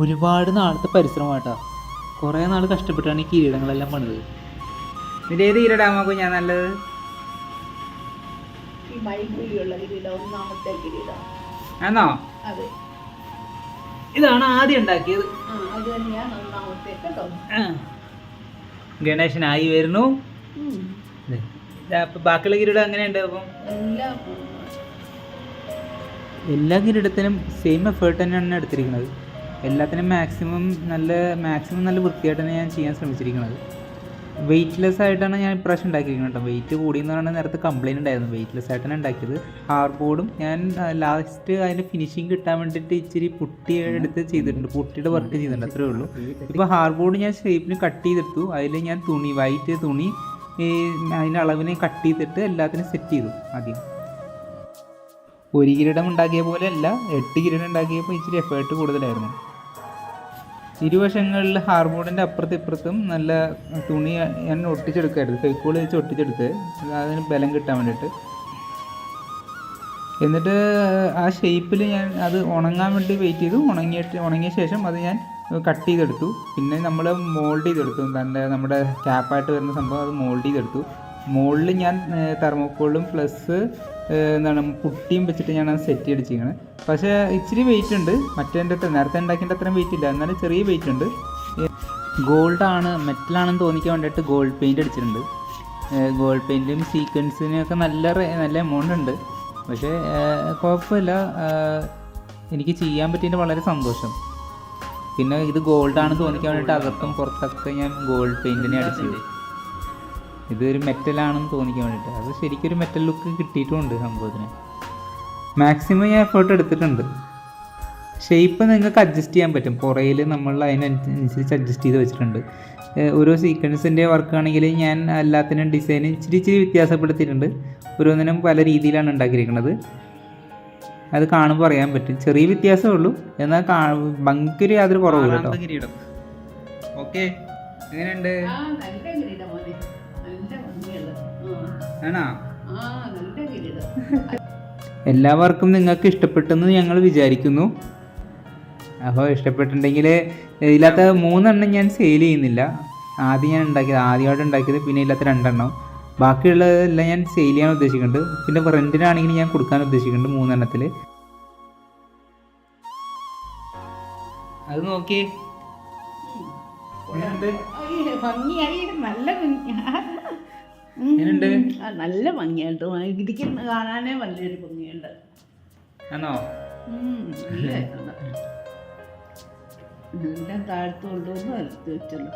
ഒരുപാട് നാളത്തെ പരിശ്രമമായിട്ടാ കുറേ നാൾ കഷ്ടപ്പെട്ടാണ് ഈ കിരീടങ്ങളെല്ലാം പണിത്. നിന്റെ ഏത് കിരീടാമാക്കും ഞാൻ നല്ലത്? ഈ കിരീടം ഒന്നാമത്തെ കിരീടം. ആണോ അതെ. ഇതാണ് ആദ്യം ഉണ്ടാക്കിയത്. ആ അത് തന്നെയാണ് ഒന്നാമത്തെ കേട്ടോ. ഗണേശനായി വരുന്നു. ദേ, ഇതാ ഇപ്പൊ ബാക്കിയുള്ള കിരീടം എങ്ങനെയുണ്ട് അപ്പം? എല്ലാം എല്ലാ കിരീടത്തിനും സെയിം എഫേർട്ട് തന്നെയാണ് എടുത്തിരിക്കുന്നത്. എല്ലാത്തിനും മാക്സിമം നല്ല മാക്സിമം നല്ല വൃത്തിയായിട്ടാണ് ഞാൻ ചെയ്യാൻ ശ്രമിച്ചിരിക്കുന്നത്. വെയിറ്റ്ലെസ് ആയിട്ടാണ് ഞാൻ ഇപ്രാവശ്യം ഉണ്ടാക്കിയിരിക്കുന്നത് കേട്ടോ. വെയിറ്റ് കൂടിയെന്ന് പറയുന്നത് നേരത്തെ കംപ്ലയിന്റ് ഉണ്ടായിരുന്നു. വെയിറ്റ്ലെസ് ആയിട്ടാണ് ഉണ്ടാക്കിയത്. ഹാർഡ് ബോർഡും ഞാൻ ലാസ്റ്റ് അതിന്റെ ഫിനിഷിങ് കിട്ടാൻ വേണ്ടിയിട്ട് ഇച്ചിരി പുട്ടി എടുത്ത് ചെയ്തിട്ടുണ്ട്. പുട്ടിയുടെ വർക്ക് ചെയ്തിട്ടുണ്ട്. അത്രേ ഉള്ളൂ. ഇപ്പോൾ ഹാർഡ് ബോർഡ് ഞാൻ ഷേപ്പിന് കട്ട് ചെയ്തെടുത്തു. അതിൽ ഞാൻ തുണി വൈറ്റ് തുണി അതിന്റെ അളവിനെ കട്ട് ചെയ്തിട്ട് എല്ലാത്തിനും സെറ്റ് ചെയ്തു ആദ്യം. ഒരു കിരീടം ഉണ്ടാക്കിയ പോലെ അല്ല എട്ട് കിരീടം ഉണ്ടാക്കിയപ്പോൾ ഇച്ചിരി എഫേർട്ട് കൂടുതലായിരുന്നു. ഇരുവശങ്ങളിൽ ഹാർബോർഡിന്റെ അപ്പുറത്തും ഇപ്പുറത്തും നല്ല തുണി ഞാൻ ഒട്ടിച്ചെടുക്കായിരുന്നു. ഫെക്കോൾ വെച്ച് ഒട്ടിച്ചെടുത്ത് അതിന് ബലം കിട്ടാൻ വേണ്ടിയിട്ട്. എന്നിട്ട് ആ ഷേപ്പിൽ ഞാൻ അത് ഉണങ്ങാൻ വേണ്ടി വെയിറ്റ് ചെയ്തു. ഉണങ്ങിയിട്ട് ഉണങ്ങിയ ശേഷം അത് ഞാൻ കട്ട് ചെയ്തെടുത്തു. പിന്നെ നമ്മൾ മോൾഡ് ചെയ്തെടുത്തു. തന്റെ നമ്മുടെ ക്യാപ്പായിട്ട് വരുന്ന സംഭവം അത് മോൾഡ് ചെയ്തെടുത്തു. മോളിൽ ഞാൻ തെർമോക്കോളും പ്ലസ് എന്താണ് പുട്ടിയും വെച്ചിട്ട് ഞാൻ സെറ്റ് അടിച്ചിരിക്കുന്നത് പക്ഷേ ഇച്ചിരി വെയിറ്റ് ഉണ്ട്. മറ്റേ നേരത്തെ ഉണ്ടാക്കിയതിന്റെ അത്രയും വെയിറ്റ് ഇല്ല. എന്നാലും ചെറിയ വെയിറ്റ് ഉണ്ട്. ഗോൾഡ് ആണ് മെറ്റലാണെന്ന് തോന്നിക്കാൻ വേണ്ടിയിട്ട് ഗോൾഡ് പെയിന്റ് അടിച്ചിട്ടുണ്ട്. ഗോൾഡ് പെയിന്റും സീക്വൻസിനും ഒക്കെ നല്ല നല്ല എമൗണ്ട് ഉണ്ട്. പക്ഷേ കുഴപ്പമില്ല. എനിക്ക് ചെയ്യാൻ പറ്റിയതിന്റെ വളരെ സന്തോഷം. പിന്നെ ഇത് ഗോൾഡ് ആണെന്ന് തോന്നിക്കാൻ വേണ്ടിയിട്ട് അകത്തും പുറത്തൊക്കെ ഞാൻ ഗോൾഡ് പെയിന്റിനെ അടിച്ചത് ഇതൊരു മെറ്റലാണെന്ന് തോന്നിക്കാൻ വേണ്ടിയിട്ട്. അത് ശരിക്കൊരു ഒരു മെറ്റൽ ലുക്ക് കിട്ടിയിട്ടുമുണ്ട് സംഭവത്തിന്. മാക്സിമം ഞാൻ എഫേർട്ട് എടുത്തിട്ടുണ്ട്. ഷേപ്പ് നിങ്ങൾക്ക് അഡ്ജസ്റ്റ് ചെയ്യാൻ പറ്റും. പുറയിൽ നമ്മൾ അതിനനുസരിച്ച് അഡ്ജസ്റ്റ് ചെയ്ത് വെച്ചിട്ടുണ്ട്. ഓരോ സീക്വൻസിന്റെ വർക്ക് ആണെങ്കിൽ ഞാൻ എല്ലാത്തിനും ഡിസൈൻ ഇച്ചിരി ഇച്ചിരി വ്യത്യാസപ്പെടുത്തിയിട്ടുണ്ട്. ഓരോന്നിനും പല രീതിയിലാണ് ഉണ്ടാക്കിയിരിക്കുന്നത്. അത് കാണുമ്പോൾ അറിയാൻ പറ്റും. ചെറിയ വ്യത്യാസമേ ഉള്ളൂ. എന്നാൽ കാ ഭംഗിക്കൊരു യാതൊരു കുറവില്ല കേട്ടോ. ഓക്കെ എങ്ങനെയുണ്ട്? ആണോ? എല്ലാവർക്കും നിങ്ങൾക്ക് ഇഷ്ടപ്പെട്ടെന്ന് ഞങ്ങൾ വിചാരിക്കുന്നു. അപ്പോൾ ഇഷ്ടപ്പെട്ടിട്ടുണ്ടെങ്കിൽ ഇതിനകത്ത് മൂന്നെണ്ണം ഞാൻ സെയിൽ ചെയ്യുന്നില്ല. ആദ്യം ഞാൻ ഉണ്ടാക്കിയത് ആദ്യമായിട്ട് ഉണ്ടാക്കിയത് പിന്നെ ഇല്ലാത്ത രണ്ടെണ്ണം. ബാക്കിയുള്ളതെല്ലാം ഞാൻ സെയിൽ ചെയ്യാൻ ഉദ്ദേശിക്കുന്നുണ്ട്. പിന്നെ റെന്റിനാണെങ്കിൽ ഞാൻ കൊടുക്കാൻ ഉദ്ദേശിക്കുന്നുണ്ട് മൂന്നെണ്ണത്തിൽ അത് നോക്കി എങ്ങനെയുണ്ട്? അയ്യ, ഭംഗിയായി. നല്ല ഭംഗിയായിട്ട് ഇരിക്കുന്ന കാണാനേ വലിയൊരു ഭംഗിയുണ്ട്. ആണോ? താഴ്ത്തോണ്ടോന്ന്. എല്ലാം താഴ്ത്തു കൊണ്ടുവന്ന് വരത്ത് വെച്ചല്ലോ.